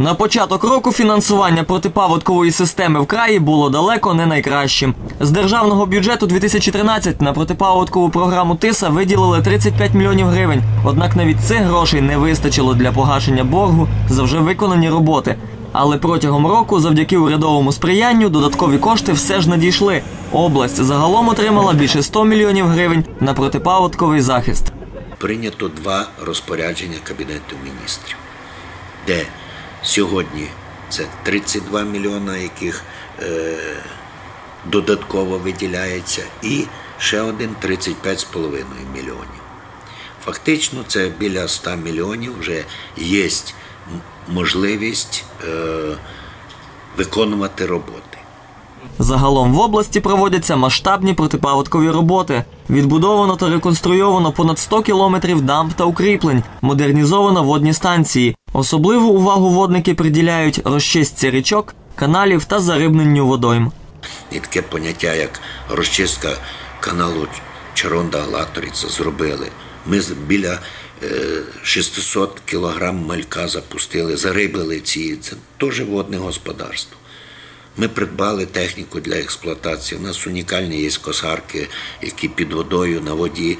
На початок року фінансування протипаводкової системи в краї було далеко не найкращим. З державного бюджету 2013 на протипаводкову програму ТИСА виділили 35 мільйонів гривень. Однак навіть цих грошей не вистачило для погашення боргу за вже виконані роботи. Але протягом року, завдяки урядовому сприянню, додаткові кошти все ж надійшли. Область загалом отримала більше 100 мільйонів гривень на протипаводковий захист. прийнято два розпорядження Кабінету міністрів, де сьогодні це 32 мільйона, яких е, додатково виділяється, і ще один 35,5 мільйонів. Фактично, це біля 100 мільйонів вже є можливість е, виконувати роботи. Загалом в області проводяться масштабні протипаводкові роботи. Відбудовано та реконструйовано понад 100 кілометрів дамб та укріплень, модернізовано водні станції. Особливу увагу водники приділяють розчистці річок, каналів та зарибненню водойм. І таке поняття, як розчистка каналу Чаронда Латориця зробили. Ми біля е, 600 кілограм малька запустили, зарибили ці. Це теж водне господарство. Ми придбали техніку для експлуатації. У нас унікальні є косарки, які під водою на воді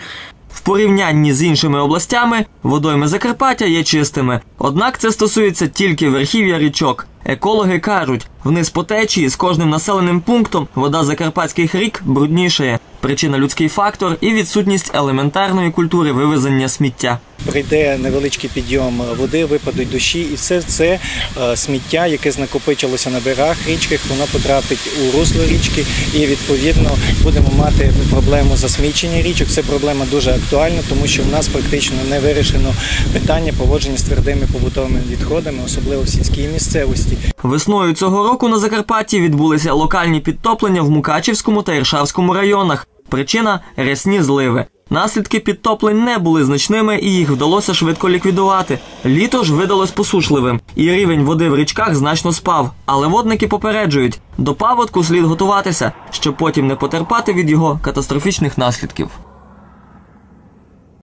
В порівнянні з іншими областями водойми Закарпаття є чистими. Однак це стосується тільки верхів'я річок. Екологи кажуть, вниз по течії з кожним населеним пунктом вода закарпатських рік бруднішає. Причина людський фактор і відсутність елементарної культури вивезення сміття. Прийде невеличкий підйом води, випадуть дощі, і все це е, сміття, яке накопичилося на берегах річки, воно потрапить у русло річки, і відповідно будемо мати проблему засмічення річок. Це проблема дуже актуальна, тому що в нас практично не вирішено питання поводження з твердими побутовими відходами, особливо в сільській місцевості. Весною цього року на Закарпатті відбулися локальні підтоплення в Мукачівському та Іршавському районах. Причина рясні зливи. Наслідки підтоплень не були значними і їх вдалося швидко ліквідувати. Літо ж видалось посушливим, і рівень води в річках значно спав. Але водники попереджують, до паводку слід готуватися, щоб потім не потерпати від його катастрофічних наслідків.